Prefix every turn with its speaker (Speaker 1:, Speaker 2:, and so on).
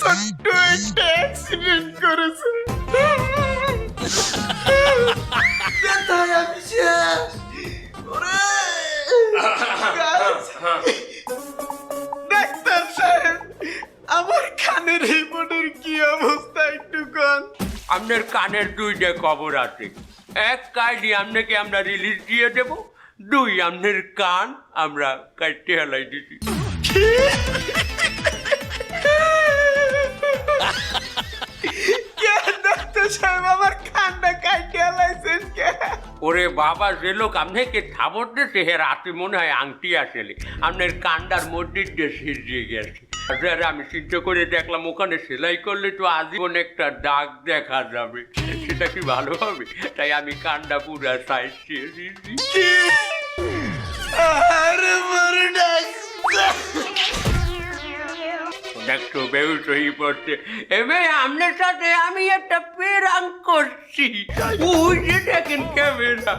Speaker 1: ছোট্ট একটা অ্যাক্সিডেন্ট করেছে ব্যথায় আমার কানের রিপোর্টের কি অবস্থা একটু কন
Speaker 2: আপনার কানের দুইটা খবর আছে। এক কাজই আপনাকে আমরা রিলিজ দিয়ে দেব, দুই আপনার কান আমরা কাটতে হেলাই দিছি।
Speaker 1: সাহেব আমার কানটা কাটিয়ে লাইছেন কে
Speaker 2: ওরে বাবা, যে লোক আপনাকে থাবর দিয়েছে, হে রাতে মনে হয় আংটি আসেলে। আপনার কান্ডার মধ্যে দিয়ে সিজিয়ে গেছে। আর আমি চিন্তা করে দেখলাম, ওখানে সেলাই করলে তো আজীবন একটা দাগ দেখা যাবে। সেটা কি ভালো হবে? তাই আমি কান্ডা পুরা সাইজ দিয়ে দিয়েছি। ডাক্তারবাবু সহি পড়ছে এবার আপনার সাথে আমি একটা পেরাং করছি বুঝে দেখেন ক্যামেরা